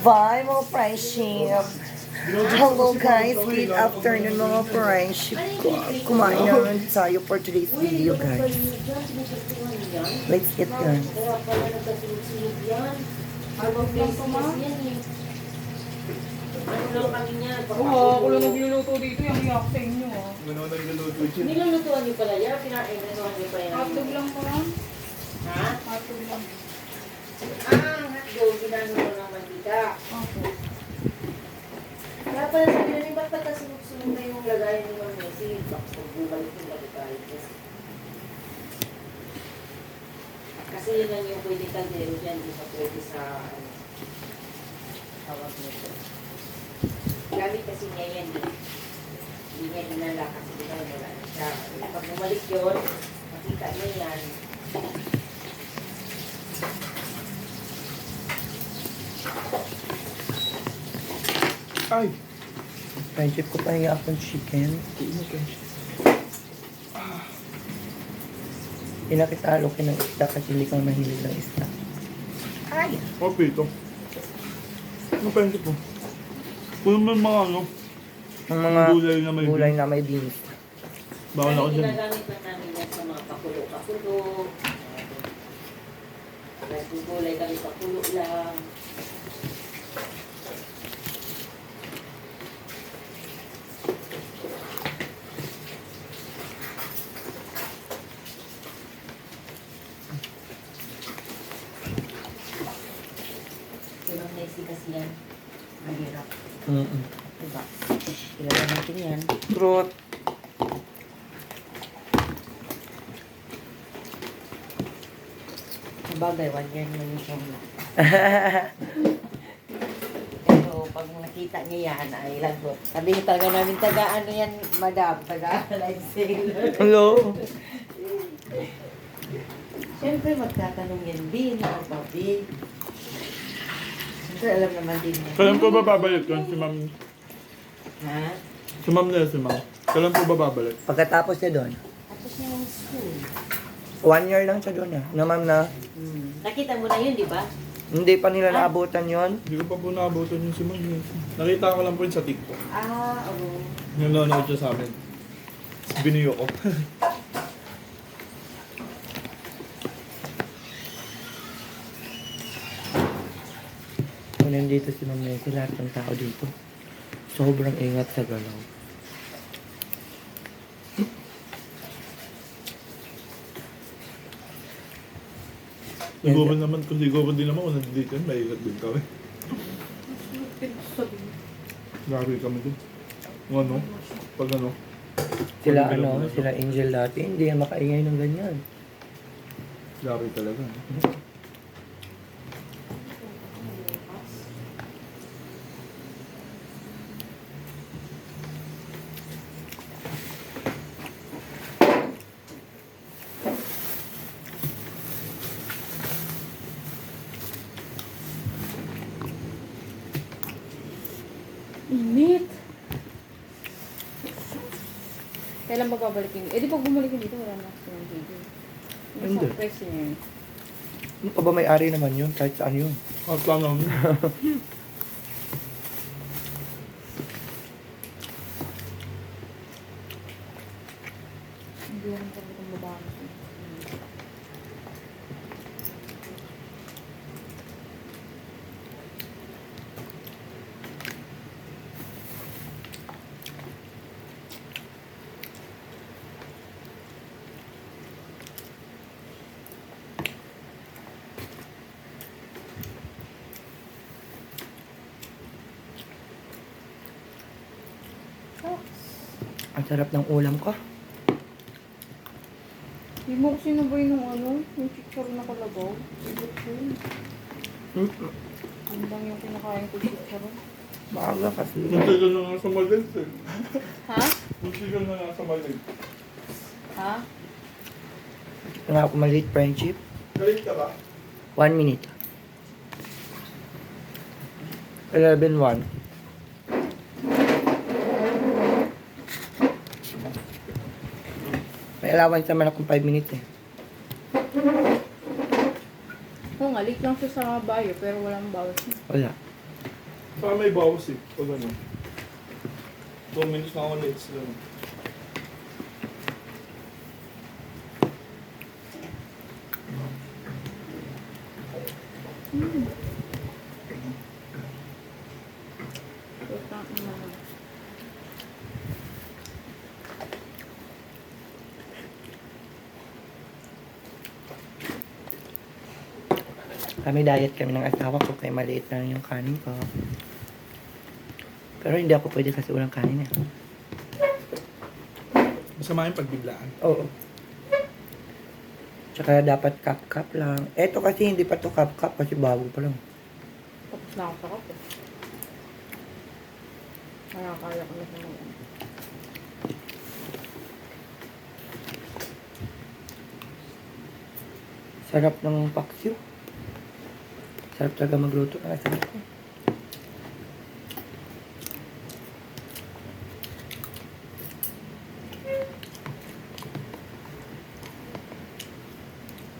Bye mga friendship. Hello guys, good afternoon mga friendship. Kumain naman tayo for today's video guys. Let's eat guys. Oo, ako lang nagluluto dito. Yung iyak sa inyo ah. Nilulutuan niyo pala yan, pinainuhan niyo pa yan. Hotdog lang po lang. Ha? Lang. Ah, hotdog, ginano mo ng mantika. Opo. Kaya pala sabi na ba't na yung lagayan ni Ma'am Messi? Bakit bumalik yung Kasi lang yung pwede kaldero dyan, di pa pwede sa, ano, tawag nito. Gamit kasi niya yan, eh. Hindi niya dinala kasi di wala na siya. Pag bumalik yun, makita niya yan. Ay! Friendship ko pa yung akong chicken. Pinakitalo ka ng isda kasi hindi ka mahilig ng isda. Ay! O, pito. Ano yung mo? Kung may mga ano, Ang mga Gulay na may gulay na may beans. bawal ako dyan. ginagamit lang namin yan sa mga pakulo-pakulo. Nagugulay kami pakulo lang. Yung Messi kasi yan, mahirap. Mm-mm. Sabagay, one year naman yung siyang na. Pero pag nakita niya yan, ay lagot. Sabi niya talaga namin, taga ano yan, madam, taga life sailor. Hello? Siyempre magtatanong yan, B, na ba, B? Siyempre alam naman din niya. Kailan po ba babalik yun si ma'am? Ha? Si ma'am na si ma'am. Kailan po ba babalik? Pagkatapos niya doon, Tapos niya yung school. one year lang siya doon ah. Na ma'am na, Hmm. Nakita mo na yun, di ba? hindi pa nila naabutan yon. Hindi ko pa po naabutan yung si ma'am. Nakita ko lang po yun sa TikTok. Ah, oo. Nanonood siya sa amin. Biniyo ko. Kung nandito si Ma'am Nessie, lahat ng tao dito. Sobrang ingat sa galaw. Siguro naman, kung siguro din naman kung nandito yun, may ikat din kami. Grabe kami din. Kung ano, pag ano. Sila Pag ano, sila Angel dati, hindi yan makaingay ng ganyan. Grabe talaga. Kailan ba babalikin? Eh di pag bumalikin dito, wala na ako ng video. Hindi. surprise niya yun. Ano pa ba may-ari naman yun? Kahit saan yun. At lang Hindi rin talaga ng babae. Ang sarap ng ulam ko. Hindi mo kasi nabay nung ano, yung chichar na kalabaw. Ibig ko yun. Mm, Ang bang yung kinakain ko chichar. Maaga kasi. Muntigal na nga sa Maldives eh. Ha? Muntigal na nga sa Maldives. Ha? Nga ako maliit friendship. Galit ka ba? One minute. 11-1. Allowance naman akong 5 minutes eh. Oo nga, late lang siya sa mga bayo, pero walang bawas. Wala. Saka may bawas eh. Pag ano. 2 minutes na ako late sila. Putang Kami diet kami ng asawa ko kaya maliit lang yung kanin ko. Pero hindi ako pwede kasi walang kanin eh. Masama yung pagbiglaan. Oo. Tsaka dapat cup-cup lang. Eto kasi hindi pa to cup-cup kasi bago pa lang. Tapos na ako sa kape. Nakakaya ko na sa mga. Sarap ng paksiw. Sarap talaga magluto ng asawa ko.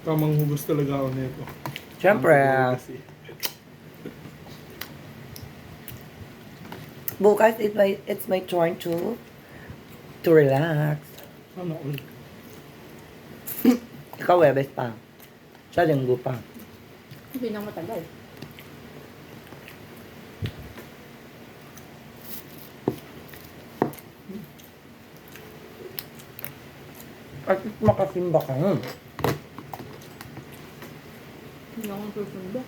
Tamang hugas talaga ako nito. Siyempre, hugas eh. bukas it's my, it's my turn to to relax. Ano ulit? Ikaw, Webes pa. Siya, linggo pa. Hindi na matagal. At least makasimba ka. Hmm. Hindi akong susundo.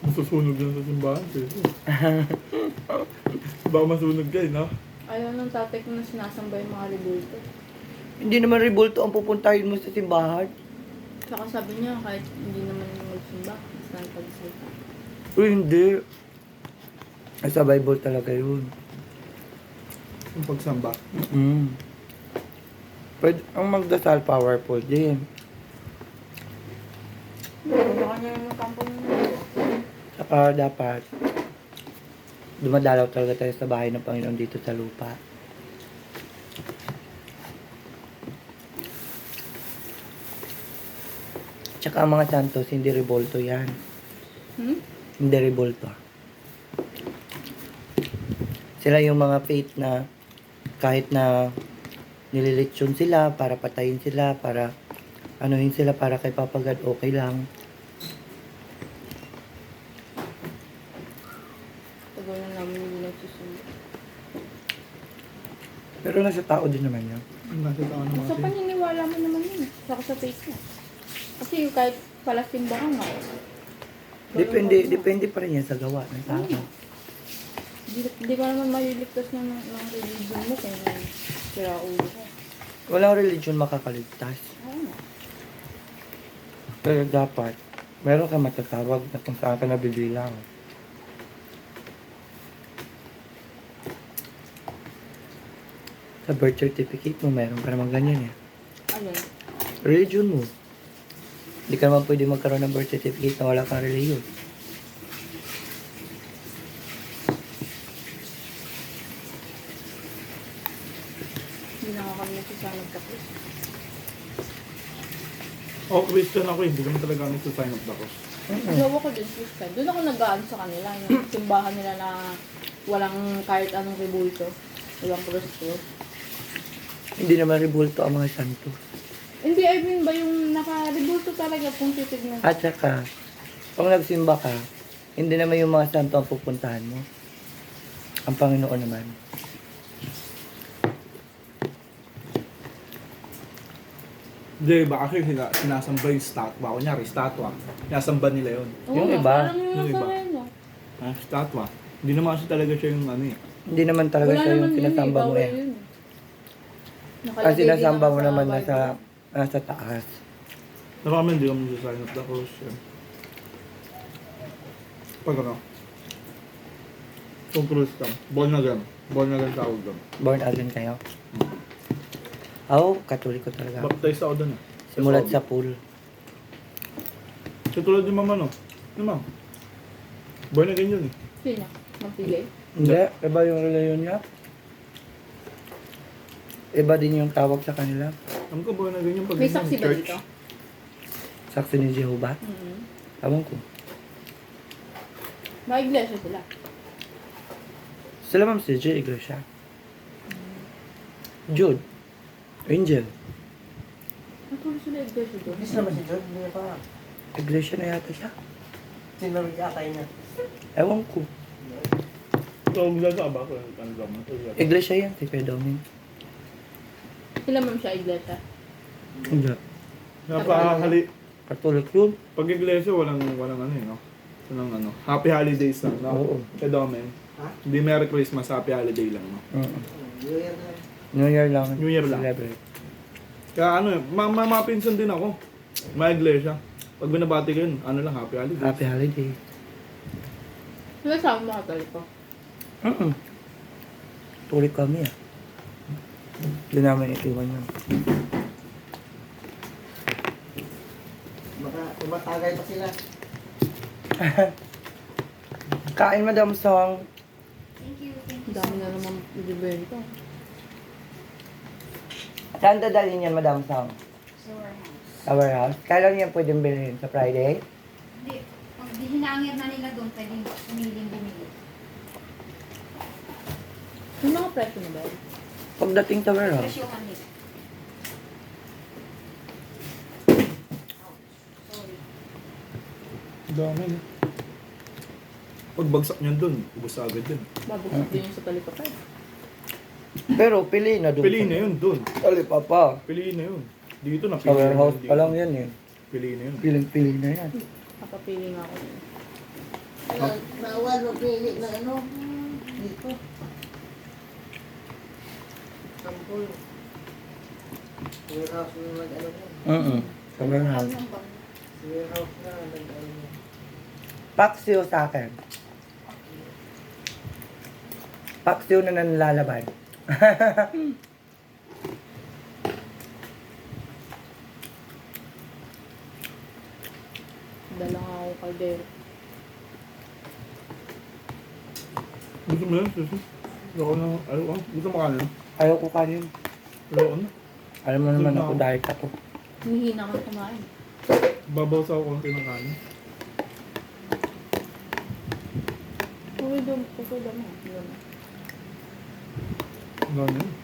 Masusunog yan sa simbahan. Pero. Baka masunog ka eh, no? Ayaw ng tatay ko na sinasambay yung mga rebulto. Hindi naman ribulto ang pupuntahin mo sa simbahan. Saka sabi niya, kahit hindi magsimba, basta nagpagsalita. Uy, hindi. Ay, Sa Bible talaga yun. Yung pagsamba. Mm. Pwede, ang magdasal powerful din. Baka niya yung kampo niya. Saka dapat dumadalaw talaga tayo sa bahay ng Panginoon dito sa lupa. Tsaka ang mga santos, hindi revolto yan. Hmm? Hindi revolto. Sila yung mga faith na kahit na nililitsyon sila para patayin sila, para anuhin sila para kay Papa God, okay lang. Tagal na namin hindi. Pero nasa tao din naman yan. Nasa tao naman Sa paniniwala mo naman yun. Saka sa face niya. Kasi yung kahit pala simbahan nga. Depende, depende pa rin yan sa gawa ng tao. Hindi, hindi ka naman maliligtas ng, ng religion mo kaya sira ulo ka. Walang religion makakaligtas. Nga. Pero dapat, meron ka matatawag na kung saan ka nabibilang. Sa birth certificate mo, meron ka naman ganyan eh. Ano? Religion mo. Hindi ka naman pwede magkaroon ng birth certificate na wala kang religion. Hindi na nga kami nagsasanag tapos. Oh, Christian ako. Hindi naman talaga ako nagsa-sign up ako. Jowa ko din, Christian. Doon ako nag-aan sa kanila. Yung simbahan nila na walang kahit anong rebulto. Walang prosto. Hindi naman ribulto ang mga santo. Hindi, I mean ba yung naka-rebulto talaga kung titignan. At saka, pag nagsimba ka, hindi naman yung mga santo ang pupuntahan mo. Ang Panginoon naman. Hindi, baka kasi sila, sinasamba yung statwa. Kunyari, statwa. Sinasamba nila yun. Oo Yung iba. Parang yun Yung ang iba. sa akin, no? Ha? Statwa. Hindi naman kasi talaga siya yung ano eh. Hindi naman talaga Wala siya naman yung yun eh. sinasamba mo Bawal eh. yun. Ang din sinasamba naman mo sa naman Bible. Nasa, taas. Nakami hindi kami nagsa-sign up ako. Siya. Pag ano? Kung Christian. Born again. Born again tawag doon. Born again kayo? Oo, oh, katoliko talaga. Baptize ako doon eh. Simulat sa pool. Katulad ni mama no? Ni ma'am. Born again yun eh. Sino? Magpili? Hindi, iba yung reliyon niya. Iba din yung tawag sa kanila. Alam ko born again yung pag May ganyan, saksi ba church. dito? Saksi ni Jehovah. Mm-hmm. Ewan ko. May iglesia sila. Sila ma'am si J. Iglesia. Jude. Angel. Natuloy sila iglesia doon. Bis naman si John, hindi pa. Iglesia na yata siya. Sinunod yata niya. Ewan ko. So, gagawa ba ko yung ano ba? Iglesia yan, si Kuya Doming. Sila ma'am siya iglesia. Hindi. Napakahali. Katolik yun. Pag iglesia, walang, walang ano eh, no? Walang ano. Happy holidays lang, no? Oo. Kaya Domen. Ha? Hindi Merry Christmas, Happy Holiday lang, no? Oo. New Year na. New Year lang. New Year lang. Celebrate. Kaya ano eh, ma ma mapinsan din ako. May iglesia. Pag binabati ko yun, ano lang, Happy Holidays. Happy holiday. Sila sa mga katoliko. Mm Tulik kami ah. Hindi namin itiwan yun. Baka tumatagay pa sila. Kain Madam Song. Ang dami na naman ibibenta. Saan dadalhin yan Madam Song? Sa warehouse. Kailan yan pwedeng bilhin? Sa Friday? Hindi. Pag di hinangir na nila doon, pwedeng pumiling bumili. Yung mga presyo na ba? Pagdating sa warehouse. Dami na. Pag bagsak niyan dun, ubos agad dun. Babagsak din yung sa talikapay. Pero pili na doon. Piliin na yun dun. Dali pa pa. Piliin na yun. Dito na Sa warehouse pa lang yan eh. Piliin na yun. Piling-pili na yan. Kapapili nga ako. Bawal magpili na ano. Dito. Sampol. Warehouse na nag-ano ko. Mm Sa warehouse. Ano ba? Warehouse na nag-ano. Paksiw sa akin. Paksiw na nanlalaban. Dala nga ako kaldero. Gusto mo yun, susi? Ayoko na, ayoko. Gusto mo kanin? Ayaw ko kanin. Ayoko na. Alam mo naman ako dahil ako. Humihina ka na kumain. Babaw sa ako konti ng kanin. Uwi doon, puso doon mo. Yun. Ganyan.